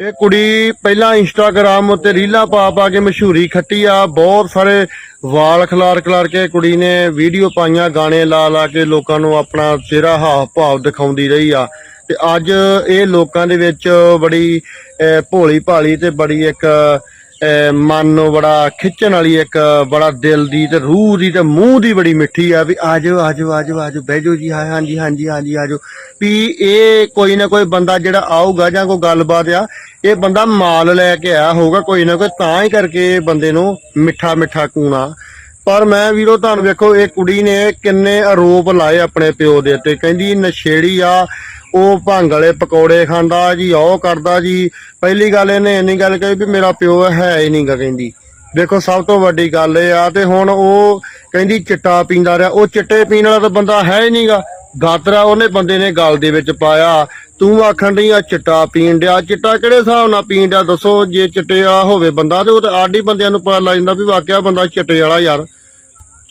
ਇਹ ਕੁੜੀ ਪਹਿਲਾਂ ਇੰਸਟਾਗ੍ਰਾਮ ਉੱਤੇ ਰੀਲਾਂ ਪਾ ਪਾ ਕੇ ਮਸ਼ਹੂਰੀ ਖੱਟੀ ਆ। ਬਹੁਤ ਸਾਰੇ ਵਾਲ ਖਲਾਰ ਖਲਾਰ ਕੇ ਕੁੜੀ ਨੇ ਵੀਡੀਓ ਪਾਈਆਂ, ਗਾਣੇ ਲਾ ਲਾ ਕੇ ਲੋਕਾਂ ਨੂੰ ਆਪਣਾ ਚਿਹਰਾ ਹਾਵ ਭਾਵ ਦਿਖਾਉਂਦੀ ਰਹੀ ਆ। ਤੇ ਅੱਜ ਇਹ ਲੋਕਾਂ ਦੇ ਵਿੱਚ ਬੜੀ ਭੋਲੀ ਭਾਲੀ ਤੇ ਬੜੀ ਇੱਕ ਮਨ ਨੂੰ ਬੜਾ ਖਿੱਚਣ ਵਾਲੀ ਇੱਕ ਬੜਾ ਦਿਲ ਦੀ ਤੇ ਰੂਹ ਦੀ ਤੇ ਮੂੰਹ ਦੀ ਬੜੀ ਮਿੱਠੀ ਆ ਵੀ ਆਜੋ ਆਜੋ ਆਜੋ ਆਜੋ, ਬਹਿ ਜੀ। ਹਾਂ, ਹਾਂਜੀ ਹਾਂਜੀ ਹਾਂਜੀ, ਆਜੋ। ਵੀ ਇਹ ਕੋਈ ਨਾ ਕੋਈ ਬੰਦਾ ਜਿਹੜਾ ਆਊਗਾ ਜਾਂ ਕੋਈ ਗੱਲਬਾਤ ਆ, ਇਹ ਬੰਦਾ ਮਾਲ ਲੈ ਕੇ ਆਇਆ ਹੋਊਗਾ ਕੋਈ ਨਾ ਕੋਈ, ਤਾਂ ਹੀ ਕਰਕੇ ਬੰਦੇ ਨੂੰ ਮਿੱਠਾ ਮਿੱਠਾ ਕੂਣਾ। ਪਰ ਮੈਂ ਵੀਰੋ ਤੁਹਾਨੂੰ ਵੇਖੋ, ਇਹ ਕੁੜੀ ਨੇ ਕਿੰਨੇ ਆਰੋਪ ਲਾਏ ਆਪਣੇ ਪਿਓ ਦੇ ਉੱਤੇ। ਕਹਿੰਦੀ ਨਸ਼ੇੜੀ ਆ ਉਹ ਭੰਗ ਵਾਲੇ ਪਕੌੜੇ ਖਾਂਦਾ ਜੀ, ਉਹ ਕਰਦਾ ਜੀ। ਪਹਿਲੀ ਗੱਲ ਇਹਨੇ ਇੰਨੀ ਗੱਲ ਕਹੀ ਵੀ ਮੇਰਾ ਪਿਓ ਹੈ ਹੀ ਨਹੀਂਗਾ ਕਹਿੰਦੀ। ਦੇਖੋ, ਸਭ ਤੋਂ ਵੱਡੀ ਗੱਲ ਇਹ ਆ ਤੇ ਹੁਣ ਉਹ ਕਹਿੰਦੀ ਚਿੱਟਾ ਪੀਂਦਾ ਰਿਹਾ। ਉਹ ਚਿੱਟੇ ਪੀਣ ਵਾਲਾ ਤਾਂ ਬੰਦਾ ਹੈ ਹੀ ਨਹੀਂਗਾ ਗਾਤਰਾ ਉਹਨੇ ਬੰਦੇ ਨੇ ਗਲ ਦੇ ਵਿੱਚ ਪਾਇਆ। ਤੂੰ ਆਖਣ ਡਈ ਆ, ਚਿੱਟਾ ਪੀਣ ਡਿਆ। ਚਿੱਟਾ ਕਿਹੜੇ ਹਿਸਾਬ ਨਾਲ ਪੀਣ ਡਿਆ? ਦੱਸੋ, ਜੇ ਚਿੱਟੇ ਵਾਲਾ ਹੋਵੇ ਬੰਦਾ ਤੇ ਉਹ ਤਾਂ ਆਡੀ ਬੰਦਿਆਂ ਨੂੰ ਪਤਾ ਲੱਗ ਜਾਂਦਾ ਵੀ ਵਾਕਿਆ ਬੰਦਾ ਚਿੱਟੇ ਵਾਲਾ ਯਾਰ।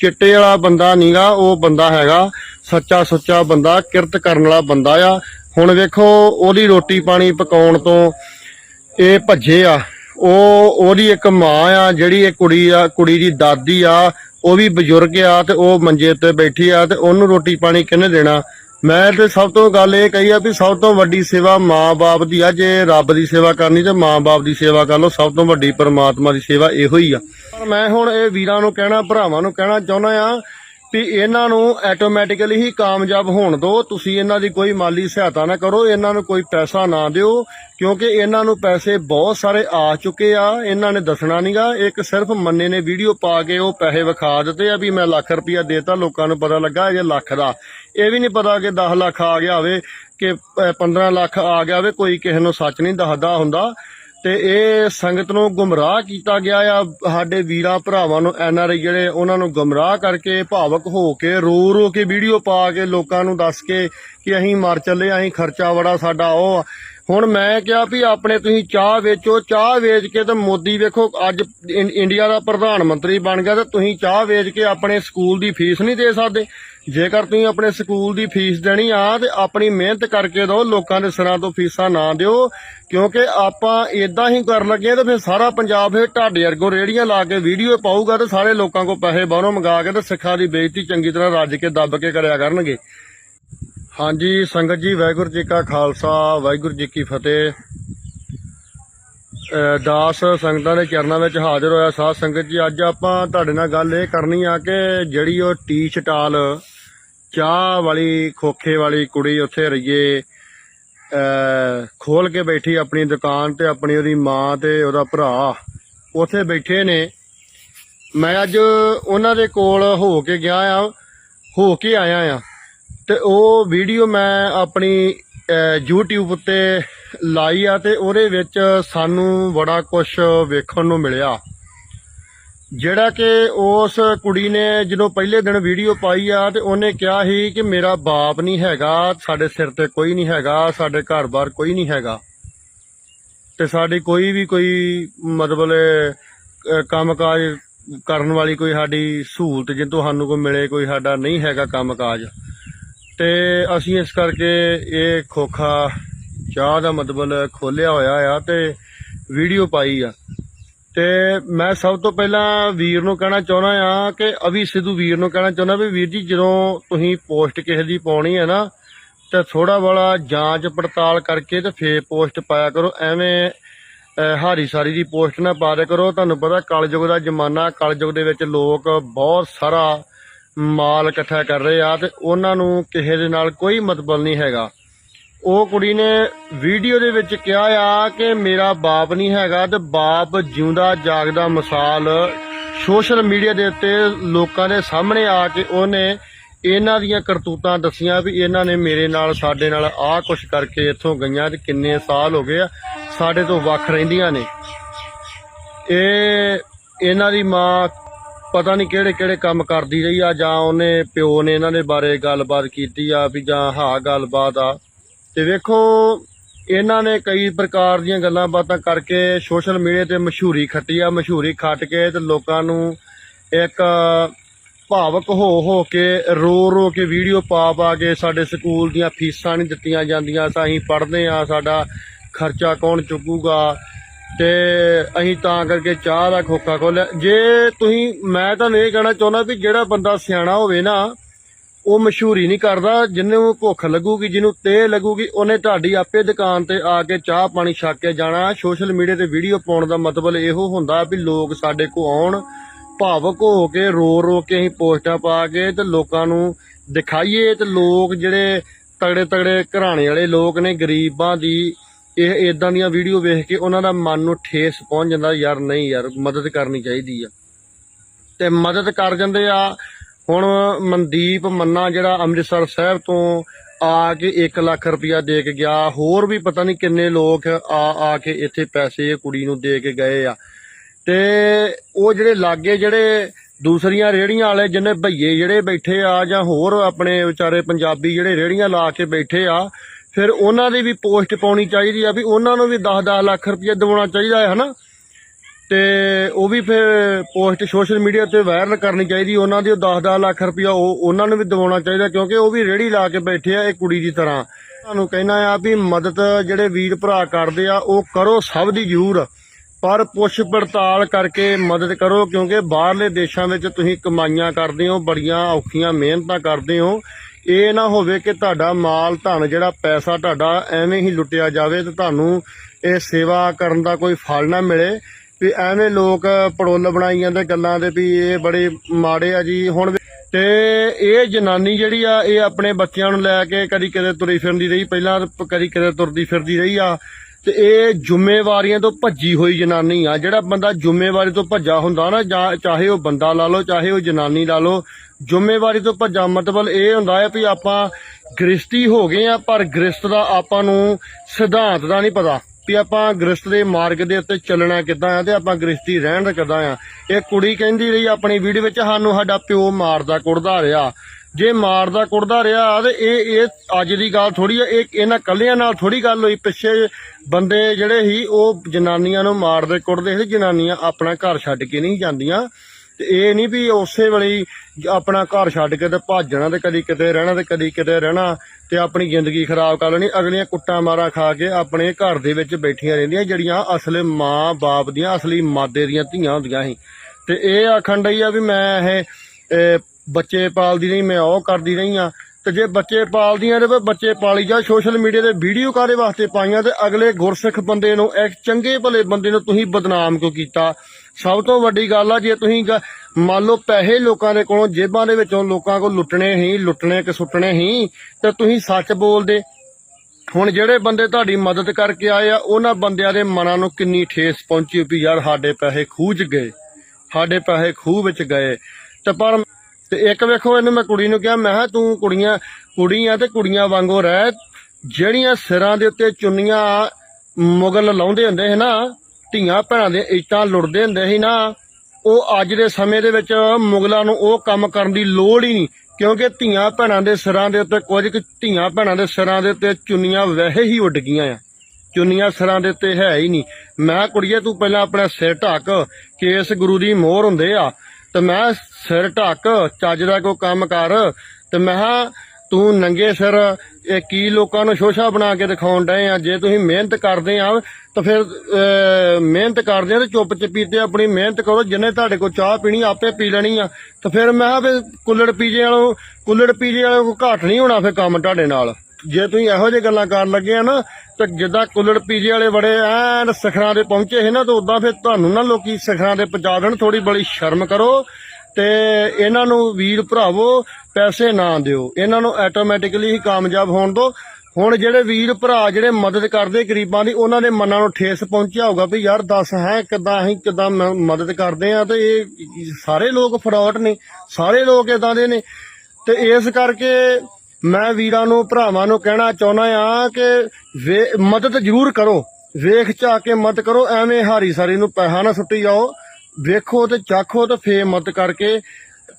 ਚਿੱਟੇ ਵਾਲਾ ਬੰਦਾ ਨਹੀਂਗਾ ਉਹ ਬੰਦਾ ਹੈਗਾ, ਸੱਚਾ ਸੁੱਚਾ ਬੰਦਾ, ਕਿਰਤ ਕਰਨ ਵਾਲਾ ਬੰਦਾ ਆ। ਹੁਣ ਵੇਖੋ, ਉਹਦੀ ਰੋਟੀ ਪਾਣੀ ਪਕਾਉਣ ਤੋਂ ਇਹ ਭੱਜੇ ਆ। ਉਹ, ਉਹਦੀ ਇੱਕ ਮਾਂ ਆ, ਜਿਹੜੀ ਇਹ ਕੁੜੀ ਆ, ਕੁੜੀ ਦੀ ਦਾਦੀ ਆ, ਉਹ ਵੀ ਬਜ਼ੁਰਗ ਆ ਤੇ ਉਹ ਮੰਜੇ ਤੇ ਬੈਠੀ ਆ ਤੇ ਉਹਨੂੰ ਰੋਟੀ ਪਾਣੀ ਕਿਹਨੇ ਦੇਣਾ? ਮੈਂ ਤੇ ਸਭ ਤੋਂ ਗੱਲ ਇਹ ਕਹੀ ਆ ਵੀ ਸਭ ਤੋਂ ਵੱਡੀ ਸੇਵਾ ਮਾਂ-ਬਾਪ ਦੀ ਆ, ਜੇ ਰੱਬ ਦੀ ਸੇਵਾ ਕਰਨੀ ਤੇ ਮਾਂ-ਬਾਪ ਦੀ ਸੇਵਾ ਕਰ ਲਓ, ਸਭ ਤੋਂ ਵੱਡੀ ਪਰਮਾਤਮਾ ਦੀ ਸੇਵਾ ਇਹੋ ਹੀ ਆ। ਪਰ ਮੈਂ ਹੁਣ ਇਹ ਵੀਰਾਂ ਨੂੰ ਕਹਿਣਾ, ਭਰਾਵਾਂ ਨੂੰ ਕਹਿਣਾ ਚਾਹੁੰਦਾ ਆ ਵੀ ਇਹਨਾਂ ਨੂੰ ਆਟੋਮੈਟਿਕਲੀ ਹੀ ਕਾਮਯਾਬ ਹੋਣ ਦਿਓ। ਤੁਸੀਂ ਇਹਨਾਂ ਦੀ ਕੋਈ ਮਾਲੀ ਸਹਾਇਤਾ ਨਾ ਕਰੋ ਇਹਨਾਂ ਨੂੰ ਕੋਈ ਪੈਸਾ ਨਾ ਦਿਓ ਕਿਉਂਕਿ ਇਹਨਾਂ ਨੂੰ ਪੈਸੇ ਬਹੁਤ ਸਾਰੇ ਆ ਚੁੱਕੇ ਆ ਇਹਨਾਂ ਨੇ ਦੱਸਣਾ ਨਹੀਂਗਾ ਇੱਕ ਸਿਰਫ ਮੰਨੇ ਨੇ ਵੀਡੀਓ ਪਾ ਕੇ ਉਹ ਪੈਸੇ ਵਿਖਾ ਦਿੱਤੇ ਆ ਵੀ ਮੈਂ ਲੱਖ ਰੁਪਇਆ ਦੇਤਾ ਲੋਕਾਂ ਨੂੰ ਪਤਾ ਲੱਗਾ ਇਹ ਲੱਖ ਦਾ। ਇਹ ਵੀ ਨਹੀਂ ਪਤਾ ਕਿ 10 ਲੱਖ ਆ ਗਿਆ ਹੋਵੇ ਕਿ ਅਹ, 15 ਲੱਖ ਆ ਗਿਆ ਹੋਵੇ ਕੋਈ ਕਿਸੇ ਨੂੰ ਸੱਚ ਨਹੀਂ ਦੱਸਦਾ ਹੁੰਦਾ। ਤੇ ਇਹ ਸੰਗਤ ਨੂੰ ਗੁੰਮਰਾਹ ਕੀਤਾ ਗਿਆ ਆ। ਸਾਡੇ ਵੀਰਾਂ ਭਰਾਵਾਂ ਨੂੰ ਐਨ ਆਰ ਆਈ ਜਿਹੜੇ, ਉਹਨਾਂ ਨੂੰ ਗੁੰਮਰਾਹ ਕਰਕੇ ਭਾਵਕ ਹੋ ਕੇ ਰੋ ਰੋ ਕੇ ਵੀਡੀਓ ਪਾ ਕੇ ਲੋਕਾਂ ਨੂੰ ਦੱਸ ਕੇ ਕਿ ਅਸੀਂ ਮਰ ਚੱਲੇ, ਅਸੀਂ ਖਰਚਾ ਬੜਾ ਸਾਡਾ ਉਹ ਹੁਣ ਮੈਂ ਕਿਹਾ ਵੀ ਆਪਣੇ ਤੁਸੀਂ ਚਾਹ ਵੇਚੋ, ਚਾਹ ਵੇਚ ਕੇ ਤਾਂ ਮੋਦੀ ਵੇਖੋ, ਅੱਜ ਇੰਡੀਆ ਦਾ ਪ੍ਰਧਾਨ ਮੰਤਰੀ ਬਣ ਗਿਆ ਤਾਂ ਤੁਸੀਂ ਚਾਹ ਵੇਚ ਕੇ ਆਪਣੇ ਸਕੂਲ ਦੀ ਫੀਸ ਨਹੀਂ ਦੇ ਸਕਦੇ। ਜੇਕਰ ਤੁਸੀਂ ਆਪਣੇ ਸਕੂਲ ਦੀ ਫੀਸ ਦੇਣੀ ਆ ਤੇ ਆਪਣੀ ਮਿਹਨਤ ਕਰਕੇ ਦਿਓ, ਲੋਕਾਂ ਦੇ ਸਿਰਾਂ ਤੋਂ ਫੀਸਾਂ ਨਾ ਦਿਓ, ਕਿਉਂਕਿ ਆਪਾਂ ਇਦਾਂ ਹੀ ਕਰਨ ਲੱਗੇ ਤਾਂ ਫਿਰ ਸਾਰਾ ਪੰਜਾਬ ਫਿਰ ਢਾਡੇ ਵਰਗੋ ਰੇੜੀਆਂ ਲਾ ਕੇ ਵੀਡੀਓ ਪਾਊਗਾ ਤੇ ਸਾਰੇ ਲੋਕਾਂ ਕੋ ਪੈਸੇ ਬਾਹਰੋਂ ਮੰਗਾ ਕੇ ਤੇ ਸਿੱਖਾਂ ਦੀ ਬੇਇੱਜ਼ਤੀ ਚੰਗੀ ਤਰ੍ਹਾਂ ਰੱਜ ਕੇ, ਦੱਬ ਕੇ ਕਰਿਆ ਕਰਨਗੇ। ਹਾਂਜੀ, ਸੰਗਤ ਜੀ, ਵਾਹਿਗੁਰੂ ਜੀ ਕਾ ਖਾਲਸਾ, ਵਾਹਿਗੁਰੂ ਜੀ ਕੀ ਫਤਿਹ। ਦਾਸ ਸੰਗਤਾਂ ਦੇ ਚਰਨਾਂ ਵਿੱਚ ਹਾਜ਼ਰ ਹੋਇਆ ਸਾਧ ਸੰਗਤ ਜੀ, ਅੱਜ ਆਪਾਂ ਤੁਹਾਡੇ ਨਾਲ ਗੱਲ ਇਹ ਕਰਨੀ ਆ ਕਿ ਜਿਹੜੀ ਉਹ ਟੀ ਸਟਾਲ ਚਾਹ ਵਾਲੀ, ਖੋਖੇ ਵਾਲੀ ਕੁੜੀ ਉੱਥੇ ਰਹੀਏ ਅਹ ਖੋਲ ਕੇ ਬੈਠੀ ਆਪਣੀ ਦੁਕਾਨ ਤੇ, ਆਪਣੀ ਉਹਦੀ ਮਾਂ ਤੇ, ਉਹਦਾ ਭਰਾ, ਉੱਥੇ ਬੈਠੇ ਨੇ। ਮੈਂ ਅੱਜ ਉਹਨਾਂ ਦੇ ਕੋਲ ਹੋ ਕੇ ਗਿਆ ਆ, ਹੋ ਕੇ ਆਇਆ ਆ। ਤੇ ਉਹ ਵੀਡੀਓ ਮੈਂ ਆਪਣੀ ਅਹ, YouTube ਉੱਤੇ ਲਾਈ ਆ ਤੇ ਉਹਦੇ ਵਿੱਚ ਸਾਨੂੰ ਬੜਾ ਕੁਝ ਵੇਖਣ ਨੂੰ ਮਿਲਿਆ। ਜਿਹੜਾ ਕਿ ਉਸ ਕੁੜੀ ਨੇ ਜਦੋਂ ਪਹਿਲੇ ਦਿਨ ਵੀਡੀਓ ਪਾਈ ਆ ਤੇ ਉਹਨੇ ਕਿਹਾ ਸੀ ਕਿ ਮੇਰਾ ਬਾਪ ਨਹੀਂ ਹੈਗਾ ਸਾਡੇ ਸਿਰ ਤੇ ਕੋਈ ਨਹੀਂ ਹੈਗਾ ਸਾਡੇ ਘਰ-ਬਾਰ ਕੋਈ ਨਹੀਂ ਹੈਗਾ। ਤੇ ਸਾਡੀ ਕੋਈ ਵੀ ਕੋਈ ਮਤਲਬ ਅਹ, ਕੰਮਕਾਜ ਕਰਨ ਵਾਲੀ ਕੋਈ ਸਾਡੀ ਸਹੂਲਤ ਜੇ ਸਾਨੂੰ ਕੋਈ ਮਿਲੇ ਕੋਈ ਸਾਡਾ ਨਹੀਂ ਹੈਗਾ ਕੰਮਕਾਜ। ਤੇ ਅਸੀਂ ਇਸ ਕਰਕੇ ਇਹ ਖੋਖਾ, ਚਾਹ ਦਾ ਮਤਲਬ ਖੋਲਿਆ ਹੋਇਆ ਆ ਤੇ ਵੀਡੀਓ ਪਾਈ ਆ। ਤੇ ਮੈਂ ਸਭ ਤੋਂ ਪਹਿਲਾਂ ਵੀਰ ਨੂੰ ਕਹਿਣਾ ਚਾਹੁੰਦਾ ਆ ਕਿ ਅਵੀ ਸਿੱਧੂ ਵੀਰ ਨੂੰ ਕਹਿਣਾ ਚਾਹੁੰਦਾ ਵੀ ਵੀਰ ਜੀ, ਜਦੋਂ ਤੁਸੀਂ ਪੋਸਟ ਕਿਸੇ ਦੀ ਪਾਉਣੀ ਹੈ ਨਾ, ਤੇ ਥੋੜਾ ਬੜਾ ਜਾਂਚ ਪੜਤਾਲ ਕਰਕੇ ਤੇ ਫੇਰ ਪੋਸਟ ਪਾਇਆ ਕਰੋ। ਐਵੇਂ ਹਾਰੀ ਸਾਰੀ ਦੀ ਪੋਸਟ ਨਾ ਪਾ ਦੇ ਕਰੋ। ਤੁਹਾਨੂੰ ਪਤਾ ਕਲਯੁਗ ਦਾ ਜ਼ਮਾਨਾ, ਕਲਯੁਗ ਦੇ ਵਿੱਚ ਲੋਕ ਬਹੁਤ ਸਾਰਾ ਮਾਲ ਇਕੱਠਾ ਕਰ ਰਹੇ ਆ ਤੇ ਉਹਨਾਂ ਨੂੰ ਕਿਸੇ ਦੇ ਨਾਲ ਕੋਈ ਮਤਲਬ ਨਹੀਂ ਹੈਗਾ। ਉਹ ਕੁੜੀ ਨੇ ਵੀਡੀਓ ਦੇ ਵਿੱਚ ਕਿਹਾ ਆ ਕਿ ਮੇਰਾ ਬਾਪ ਨਹੀਂ ਹੈਗਾ ਤੇ ਬਾਪ ਜਿਉਂਦਾ ਜਾਗਦਾ ਮਿਸਾਲ ਸੋਸ਼ਲ ਮੀਡੀਆ ਦੇ ਉੱਤੇ ਲੋਕਾਂ ਦੇ ਸਾਹਮਣੇ ਆ ਕੇ ਉਹਨੇ ਇਹਨਾਂ ਦੀਆਂ ਕਰਤੂਤਾਂ ਦੱਸੀਆਂ ਵੀ ਇਹਨਾਂ ਨੇ ਮੇਰੇ ਨਾਲ, ਸਾਡੇ ਨਾਲ ਆਹ ਕੁਛ ਕਰਕੇ ਇੱਥੋਂ ਗਈਆਂ ਤੇ ਕਿੰਨੇ ਸਾਲ ਹੋ ਗਏ ਆ, ਸਾਡੇ ਤੋਂ ਵੱਖ ਰਹਿੰਦੀਆਂ ਨੇ। ਇਹ ਇਹਨਾਂ ਦੀ ਮਾਂ ਪਤਾ ਨਹੀਂ ਕਿਹੜੇ ਕਿਹੜੇ ਕੰਮ ਕਰਦੀ ਰਹੀ ਆ ਜਾਂ ਉਹਨੇ ਪਿਓ ਨੇ ਇਹਨਾਂ ਦੇ ਬਾਰੇ ਗੱਲਬਾਤ ਕੀਤੀ ਆ ਵੀ ਜਾਂ ਹਾਂ ਗੱਲਬਾਤ ਆ। ਤੇ ਵੇਖੋ, ਇਹਨਾਂ ਨੇ ਕਈ ਪ੍ਰਕਾਰ ਦੀਆਂ ਗੱਲਾਂ ਬਾਤਾਂ ਕਰਕੇ ਸੋਸ਼ਲ ਮੀਡੀਆ ਤੇ ਮਸ਼ਹੂਰੀ ਖੱਟੀ ਆ, ਮਸ਼ਹੂਰੀ ਖੱਟ ਕੇ ਤੇ ਲੋਕਾਂ ਨੂੰ ਇੱਕ ਭਾਵਕ ਹੋ ਹੋ ਕੇ ਰੋ ਰੋ ਕੇ ਵੀਡੀਓ ਪਾ ਪਾ ਕੇ ਸਾਡੇ ਸਕੂਲ ਦੀਆਂ ਫੀਸਾਂ ਨਹੀਂ ਦਿੱਤੀਆਂ ਜਾਂਦੀਆਂ, ਅਸੀਂ ਪੜ੍ਹਦੇ ਆ ਸਾਡਾ ਖਰਚਾ ਕੌਣ ਚੁੱਕੂਗਾ। ਤੇ ਅਸੀਂ ਤਾਂ ਕਰਕੇ ਚਾਹ ਦਾ ਖੋਖਾ ਖੋਲਿਆ। ਜੇ ਤੁਸੀਂ, ਮੈਂ ਤਾਂ ਇਹ ਕਹਿਣਾ ਚਾਹੁੰਦਾ ਵੀ ਜਿਹੜਾ ਬੰਦਾ ਸਿਆਣਾ ਹੋਵੇ ਨਾ, ਉਹ ਮਸ਼ਹੂਰੀ ਨਹੀਂ ਕਰਦਾ। ਜਿਹਨੂੰ ਭੁੱਖ ਲੱਗੂਗੀ ਜਿਹਨੂੰ ਤੇ ਲੱਗੂਗੀ, ਉਹਨੇ ਤੁਹਾਡੀ ਆਪੇ ਦੁਕਾਨ ਤੇ ਆ ਕੇ ਚਾਹ ਪਾਣੀ ਛਕ ਕੇ ਜਾਣਾ। ਸੋਸ਼ਲ ਮੀਡੀਆ ਤੇ ਵੀਡੀਓ ਪਾਉਣ ਦਾ ਮਤਲਬ ਇਹੋ ਹੁੰਦਾ ਵੀ ਲੋਕ ਸਾਡੇ ਕੋ ਆਉਣ, ਭਾਵਕ ਹੋ ਕੇ ਰੋ ਰੋ ਕੇ ਅਸੀਂ ਪੋਸਟਾਂ ਪਾ ਕੇ ਤੇ ਲੋਕਾਂ ਨੂੰ ਦਿਖਾਈਏ ਤੇ ਲੋਕ ਜਿਹੜੇ ਤਗੜੇ ਤਗੜੇ ਘਰਾਣੇ ਵਾਲੇ ਲੋਕ ਨੇ, ਗਰੀਬਾਂ ਦੀ ਇਹ ਇਦਾਂ ਦੀਆਂ ਵੀਡੀਓ ਵੇਖ ਕੇ ਉਹਨਾਂ ਦਾ ਮਨ ਨੂੰ ਠੇਸ ਪਹੁੰਚ ਜਾਂਦਾ, ਯਾਰ ਨਹੀਂ ਯਾਰ, ਮਦਦ ਕਰਨੀ ਚਾਹੀਦੀ ਆ। ਤੇ ਮਦਦ ਕਰ ਜਾਂਦੇ ਆ। ਹੁਣ ਮਨਦੀਪ ਮੰਨਾ ਜਿਹੜਾ ਅੰਮ੍ਰਿਤਸਰ ਸਾਹਿਬ ਤੋਂ ਆ ਕੇ 1 ਲੱਖ ਰੁਪਇਆ ਦੇ ਕੇ ਗਿਆ। ਹੋਰ ਵੀ ਪਤਾ ਨਹੀਂ ਕਿੰਨੇ ਲੋਕ ਆ ਆ ਕੇ ਇੱਥੇ ਪੈਸੇ ਕੁੜੀ ਨੂੰ ਦੇ ਕੇ ਗਏ ਆ। ਤੇ ਉਹ ਜਿਹੜੇ ਲਾਗੇ ਜਿਹੜੇ ਦੂਸਰੀਆਂ ਰੇੜੀਆਂ ਵਾਲੇ ਜਿੰਨੇ ਭਈਏ ਜਿਹੜੇ ਬੈਠੇ ਆ ਜਾਂ ਹੋਰ ਆਪਣੇ ਵਿਚਾਰੇ ਪੰਜਾਬੀ ਜਿਹੜੇ ਰੇੜੀਆਂ ਲਾ ਕੇ ਬੈਠੇ ਆ ਫਿਰ ਉਹਨਾਂ ਦੀ ਵੀ ਪੋਸਟ ਪਾਉਣੀ ਚਾਹੀਦੀ ਆ ਵੀ ਉਹਨਾਂ ਨੂੰ ਵੀ 10-10 ਲੱਖ ਰੁਪਏ ਦਿਵਾਉਣਾ ਚਾਹੀਦਾ ਹੈ, ਹਨਾ? ਤੇ ਉਹ ਵੀ ਫਿਰ ਪੋਸਟ ਸੋਸ਼ਲ ਮੀਡੀਆ ਤੇ ਵਾਇਰਲ ਕਰਨੀ ਚਾਹੀਦੀ, ਉਹਨਾਂ ਦੀ 10-10 ਲੱਖ ਰੁਪਇਆ ਉਹ ਉਹਨਾਂ ਨੂੰ ਵੀ ਦਿਵਾਉਣਾ ਚਾਹੀਦਾ, ਕਿਉਂਕਿ ਉਹ ਵੀ ਰੇੜੀ ਲਾ ਕੇ ਬੈਠੇ ਆ ਇਹ ਕੁੜੀ ਦੀ ਤਰ੍ਹਾਂ। ਤੁਹਾਨੂੰ ਕਹਿਣਾ ਆ ਵੀ ਮਦਦ ਜਿਹੜੇ ਵੀਰ ਭਰਾ ਕਰਦੇ ਆ, ਉਹ ਕਰੋ ਸਭ ਦੀ ਜ਼ਰੂਰ, ਪਰ ਪੁੱਛ ਪੜਤਾਲ ਕਰਕੇ ਮਦਦ ਕਰੋ, ਕਿਉਂਕਿ ਬਾਹਰਲੇ ਦੇਸ਼ਾਂ ਵਿੱਚ ਤੁਸੀਂ ਕਮਾਈਆਂ ਕਰਦੇ ਹੋ, ਬੜੀਆਂ ਔਖੀਆਂ ਮਿਹਨਤਾਂ ਕਰਦੇ ਹੋ ਇਹ ਨਾ ਹੋਵੇ ਕਿ ਤੁਹਾਡਾ ਮਾਲ, ਧਨ ਜਿਹੜਾ ਪੈਸਾ ਤੁਹਾਡਾ ਐਵੇਂ ਹੀ ਲੁੱਟਿਆ ਜਾਵੇ ਤੇ ਤੁਹਾਨੂੰ ਇਹ ਸੇਵਾ ਕਰਨ ਦਾ ਕੋਈ ਫਲ ਨਾ ਮਿਲੇ। ਵੀ ਐਵੇਂ ਲੋਕ ਪੜੋਲ ਬਣਾਈ ਜਾਂਦੇ ਗੱਲਾਂ ਦੇ ਵੀ ਇਹ ਬੜੇ ਮਾੜੇ ਆ ਜੀ। ਹੁਣ ਤੇ ਇਹ ਜਨਾਨੀ ਜਿਹੜੀ ਆ, ਇਹ ਆਪਣੇ ਬੱਚਿਆਂ ਨੂੰ ਲੈ ਕੇ ਕਦੀ ਕਿਤੇ ਤੁਰੀ ਫਿਰਦੀ ਰਹੀ। ਪਹਿਲਾਂ ਕਦੀ ਕਿਤੇ ਤੁਰਦੀ ਫਿਰਦੀ ਰਹੀ ਆ। ਤੇ ਇਹ ਜ਼ਿੰਮੇਵਾਰੀਆਂ ਤੋਂ ਭੱਜੀ ਹੋਈ ਜਨਾਨੀ ਆ। ਜਿਹੜਾ ਬੰਦਾ ਜ਼ਿੰਮੇਵਾਰੀ ਤੋਂ ਭੱਜਾ ਹੁੰਦਾ ਨਾ, ਜਾਂ ਚਾਹੇ ਉਹ ਬੰਦਾ ਲਾ ਲਓ, ਚਾਹੇ ਉਹ ਜਨਾਨੀ ਲਾ ਲਓ, ਜ਼ਿੰਮੇਵਾਰੀ ਤੋਂ ਭੱਜਾ ਮਤਲਬ ਇਹ ਹੁੰਦਾ ਹੈ ਵੀ ਆਪਾਂ ਗ੍ਰਸਤੀ ਹੋ ਗਏ ਆ, ਪਰ ਗ੍ਰਸਤ ਦਾ ਆਪਾਂ ਨੂੰ ਸਿਧਾਂਤ ਦਾ ਨਹੀਂ ਪਤਾ। ਵੀ ਆਪਾਂ ਗ੍ਰਸਤ ਦੇ ਮਾਰਗ ਦੇ ਉੱਤੇ ਚੱਲਣਾ ਕਿੱਦਾਂ ਆ ਤੇ ਆਪਾਂ ਗ੍ਰਸਤੀ ਰਹਿਣ ਦਾ ਕਿੱਦਾਂ ਆ। ਇਹ ਕੁੜੀ ਕਹਿੰਦੀ ਰਹੀ ਆਪਣੀ ਵੀਡੀਓ ਵਿੱਚ, ਸਾਨੂੰ ਸਾਡਾ ਪਿਓ ਮਾਰਦਾ, ਕੁੱਟਦਾ ਰਿਹਾ। ਜੇ ਮਾਰਦਾ, ਕੁੱਟਦਾ ਰਿਹਾ ਤੇ ਇਹ ਇਹ ਅੱਜ ਦੀ ਗੱਲ ਥੋੜੀ ਆ, ਇਹ ਇਹਨਾਂ ਕੱਲਿਆਂ ਨਾਲ ਥੋੜੀ ਗੱਲ ਹੋਈ। ਪਿੱਛੇ ਬੰਦੇ ਜਿਹੜੇ ਸੀ, ਉਹ ਜਨਾਨੀਆਂ ਨੂੰ ਮਾਰਦੇ, ਕੁੱਟਦੇ ਸੀ, ਜਨਾਨੀਆਂ ਆਪਣਾ ਘਰ ਛੱਡ ਕੇ ਨਹੀਂ ਜਾਂਦੀਆਂ। ਤੇ ਇਹ ਨਹੀਂ ਵੀ ਉਸੇ ਵੇਲੇ ਹੀ ਆਪਣਾ ਘਰ ਛੱਡ ਕੇ ਤੇ ਭਾਜਣਾ ਤੇ ਕਦੀ ਕਿਤੇ ਰਹਿਣਾ ਤੇ ਕਦੀ ਕਿਤੇ ਰਹਿਣਾ ਤੇ ਆਪਣੀ ਜ਼ਿੰਦਗੀ ਖਰਾਬ ਕਰ ਲੈਣੀ। ਅਗਲੀਆਂ ਕੁੱਟਾਂ ਮਾਰਾਂ ਖਾ ਕੇ ਆਪਣੇ ਘਰ ਦੇ ਵਿੱਚ ਬੈਠੀਆਂ ਰਹਿੰਦੀਆਂ, ਜਿਹੜੀਆਂ ਅਸਲੇ ਮਾਂ ਬਾਪ ਦੀਆਂ, ਅਸਲੀ ਮਾਦੇ ਦੀਆਂ ਧੀਆਂ ਹੁੰਦੀਆਂ ਸੀ। ਤੇ ਇਹ ਆਖਣ ਡਈ ਆ ਵੀ ਮੈਂ ਇਹ ਬੱਚੇ ਪਾਲਦੀ ਰਹੀ, ਮੈਂ ਉਹ ਕਰਦੀ ਰਹੀ ਆ। ਤੇ ਜੇ ਬੱਚੇ ਪਾਲਦੀਆਂ ਤੇ ਫਿਰ ਬੱਚੇ ਪਾਲੀ ਜਾ। ਸੋਸ਼ਲ ਮੀਡੀਆ ਤੇ ਵੀਡੀਓ ਕਾਦੇ ਵਾਸਤੇ ਪਾਈਆਂ ਤੇ ਅਗਲੇ ਗੁਰਸਿੱਖ ਬੰਦੇ ਨੂੰ ਇੱਕ ਚੰਗੇ ਭਲੇ ਬੰਦੇ ਨੂੰ ਤੁਸੀਂ ਬਦਨਾਮ ਕਿਉਂ ਕੀਤਾ? ਸਭ ਤੋਂ ਵੱਡੀ ਗੱਲ ਆ, ਜੇ ਤੁਸੀਂ ਮੰਨ ਲਓ ਪੈਸੇ ਲੋਕਾਂ ਦੇ ਕੋਲੋਂ, ਜੇਬਾਂ ਦੇ ਵਿੱਚੋਂ ਲੋਕਾਂ ਕੋਲ ਲੁੱਟਣੇ ਹੀ, ਲੁੱਟਣੇ ਕਿ ਸੁੱਟਣੇ ਹੀ, ਤੇ ਤੁਸੀਂ ਸੱਚ ਬੋਲਦੇ। ਹੁਣ ਜਿਹੜੇ ਬੰਦੇ ਤੁਹਾਡੀ ਮਦਦ ਕਰਕੇ ਆਏ ਆ, ਉਹਨਾਂ ਬੰਦਿਆਂ ਦੇ ਮਨਾਂ ਨੂੰ ਕਿੰਨੀ ਠੇਸ ਪਹੁੰਚੀ ਵੀ ਯਾਰ ਸਾਡੇ ਪੈਸੇ ਖੂਹ 'ਚ ਗਏ, ਸਾਡੇ ਪੈਸੇ ਖੂਹ ਵਿੱਚ ਗਏ। ਤੇ ਪਰ ਤੇ ਇੱਕ ਵੇਖੋ ਇਹਨੂੰ ਮੈਂ ਕੁੜੀ ਨੂੰ ਕਿਹਾ ਮੈਂ ਕਿਹਾ ਤੂੰ ਕੁੜੀਆਂ ਕੁੜੀਆਂ ਤੇ ਕੁੜੀਆਂ ਵਾਂਗੂ ਰਹਿ। ਜਿਹੜੀਆਂ ਸਿਰਾਂ ਦੇ ਉੱਤੇ ਚੁੰਨੀਆਂ ਮੁਗਲ ਲਾਉਂਦੇ ਹੁੰਦੇ ਸੀ ਨਾ ਧੀਆਂ ਭੈਣਾਂ ਦੇ ਇੱਟਾਂ ਲੁੱਟਦੇ ਹੁੰਦੇ ਸੀ ਨਾ ਉਹ ਅੱਜ ਦੇ ਸਮੇਂ ਦੇ ਵਿੱਚ ਮੁਗਲਾਂ ਨੂੰ ਉਹ ਕੰਮ ਕਰਨ ਦੀ ਲੋੜ ਹੀ ਨਹੀਂ ਕਿਉਂਕਿ ਧੀਆਂ ਭੈਣਾਂ ਦੇ ਸਿਰਾਂ ਦੇ ਉੱਤੇ ਕੁਝ ਕੁ ਧੀਆਂ ਭੈਣਾਂ ਦੇ ਸਿਰਾਂ ਦੇ ਉੱਤੇ ਚੁੰਨੀਆਂ ਵੈਸੇ ਹੀ ਉੱਡ ਗਈਆਂ ਆ। ਚੁੰਨੀਆਂ ਸਿਰਾਂ ਦੇ ਉੱਤੇ ਹੈ ਹੀ ਨਹੀਂ। ਮੈਂ ਕਿਹਾ, ਕੁੜੀਏ ਤੂੰ ਪਹਿਲਾਂ ਆਪਣਾ ਸਿਰ ਢੱਕ ਕੇਸ ਗੁਰੂ ਦੀ ਮੋਹਰ ਹੁੰਦੇ ਆ। ਤੇ ਮੈਂ ਸਿਰ ਢੱਕ ਚੱਜ ਦਾ ਕੋਈ ਕੰਮ ਕਰ। ਤੇ ਮੈਂ ਕਿਹਾ, ਤੂੰ ਨੰਗੇ ਸਿਰ ਇਹ ਕੀ ਲੋਕਾਂ ਨੂੰ ਸ਼ੋਸ਼ਾ ਬਣਾ ਕੇ ਦਿਖਾਉਣ ਡਏ ਆ? ਜੇ ਤੁਸੀਂ ਮਿਹਨਤ ਕਰਦੇ ਆ ਤਾਂ ਫਿਰ ਮਿਹਨਤ ਕਰਦੇ ਆ ਤੇ ਚੁੱਪ ਚਪੀਤੇ ਆਪਣੀ ਮਿਹਨਤ ਕਰੋ ਜਿੰਨੇ ਤੁਹਾਡੇ ਕੋਲ ਚਾਹ ਪੀਣੀ ਆਪੇ ਪੀ ਲੈਣੀ ਆ। ਤਾਂ ਫਿਰ ਮੈਂ ਕਿਹਾ ਵੀ ਕੁੱਲੜ ਪੀਜੇ ਵਾਲੋਂ ਕੁੱਲੜ ਪੀਜੇ ਵਾਲੋਂ ਕੋਈ ਘਾਟ ਨਹੀਂ ਹੋਣਾ ਫਿਰ ਕੰਮ ਤੁਹਾਡੇ ਨਾਲ। ਜੇ ਤੁਸੀਂ ਇਹੋ ਜਿਹੀ ਗੱਲਾਂ ਕਰਨ ਲੱਗੇ ਆ ਨਾ ਤਾਂ ਜਿੱਦਾਂ ਕੁੱਲੜ ਪੀਜੇ ਵਾਲੇ ਬੜੇ ਐਨ ਸਿਖਰਾਂ ਦੇ ਪਹੁੰਚੇ ਸੀ ਨਾ ਤਾਂ ਉਦਾਂ ਫਿਰ ਤੁਹਾਨੂੰ ਨਾ ਲੋਕੀ ਸਿਖਰਾਂ ਦੇ ਪਹੁੰਚਾ ਦੇਣ ਥੋੜੀ ਬੜੀ ਸ਼ਰਮ ਕਰੋ। ਤੇ ਇਹਨਾਂ ਨੂੰ ਵੀਰ ਭਰਾਵੋ, ਪੈਸੇ ਨਾ ਦਿਓ। ਇਹਨਾਂ ਨੂੰ ਆਟੋਮੈਟਿਕਲੀ ਹੀ ਕਾਮਯਾਬ ਹੋਣ ਦਿਓ ਹੁਣ ਜਿਹੜੇ ਵੀਰ ਭਰਾ, ਜਿਹੜੇ ਮਦਦ ਕਰਦੇ ਗਰੀਬਾਂ ਦੀ, ਉਹਨਾਂ ਦੇ ਮਨਾਂ ਨੂੰ ਠੇਸ ਪਹੁੰਚਿਆ ਹੋਊਗਾ ਵੀ ਯਾਰ ਦੱਸ ਹੈ ਕਿਦਾਂ, ਅਸੀਂ ਕਿਦਾਂ ਮਦਦ ਕਰਦੇ ਆ ਤੇ ਇਹ ਸਾਰੇ ਲੋਕ ਫਰਾਡ ਨੇ, ਸਾਰੇ ਲੋਕ ਇਦਾਂ ਦੇ ਨੇ। ਤੇ ਇਸ ਕਰਕੇ ਮੈਂ ਵੀਰਾਂ ਨੂੰ, ਭਰਾਵਾਂ ਨੂੰ ਕਹਿਣਾ ਚਾਹੁੰਦਾ ਆ ਕਿ ਵੇ- ਮਦਦ ਜ਼ਰੂਰ ਕਰੋ। ਵੇਖ ਚਾ ਕੇ ਮਦਦ ਕਰੋ, ਐਵੇਂ ਹਾਰੀ ਸਾਰੀ ਨੂੰ ਪੈਸਾ ਨਾ ਸੁੱਟੀ ਜਾਓ। ਵੇਖੋ ਤੇ ਚਾਖੋ ਤੇ ਫੇਰ ਮਦਦ ਕਰਕੇ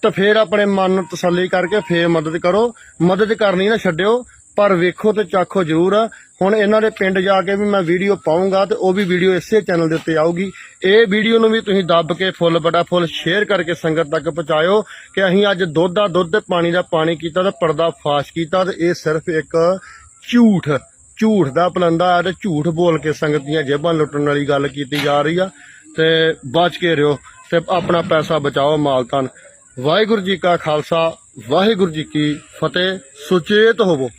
ਤੇ ਫੇਰ ਆਪਣੇ ਮਨ ਨੂੰ ਤਸੱਲੀ ਕਰਕੇ ਫੇਰ ਮਦਦ ਕਰੋ। ਮਦਦ ਕਰਨੀ ਨਾ ਛੱਡਿਓ, ਪਰ ਵੇਖੋ ਤੇ ਚਾਖੋ ਜ਼ਰੂਰ। ਹੁਣ ਇਹਨਾਂ ਦੇ ਪਿੰਡ ਜਾ ਕੇ ਵੀ ਮੈਂ ਵੀਡੀਓ ਪਾਉਂਗਾ ਤੇ ਉਹ ਵੀ ਵੀਡੀਓ ਇਸੇ ਚੈਨਲ ਦੇ ਉੱਤੇ ਆਊਗੀ। ਇਹ ਵੀਡੀਓ ਨੂੰ ਵੀ ਤੁਸੀਂ ਦੱਬ ਕੇ ਫੁੱਲ ਬੜਾ ਫੁੱਲ ਸ਼ੇਅਰ ਕਰਕੇ ਸੰਗਤ ਤੱਕ ਪਹੁੰਚਾਇਓ ਕਿ ਅਸੀਂ ਅੱਜ ਦੁੱਧ ਦਾ ਦੁੱਧ ਤੇ ਪਾਣੀ ਦਾ ਪਾਣੀ ਕੀਤਾ ਤੇ ਪਰਦਾ ਫਾਸ਼ ਕੀਤਾ ਤੇ ਇਹ ਸਿਰਫ ਇੱਕ ਝੂਠ ਝੂਠ ਦਾ ਪਲੰਦਾ ਤੇ ਝੂਠ ਬੋਲ ਕੇ ਸੰਗਤ ਦੀਆਂ ਜੇਬਾਂ ਲੁੱਟਣ ਵਾਲੀ ਗੱਲ ਕੀਤੀ ਜਾ ਰਹੀ ਆ। ਤੇ ਬਚ ਕੇ ਰਿਓ ਤੇ ਆਪਣਾ ਪੈਸਾ ਬਚਾਓ ਮਾਲ ਤਨ ਵਾਹਿਗੁਰੂ ਜੀ ਕਾ ਖਾਲਸਾ, ਵਾਹਿਗੁਰੂ ਜੀ ਕੀ ਫਤਿਹ। ਸੁਚੇਤ ਹੋਵੋ।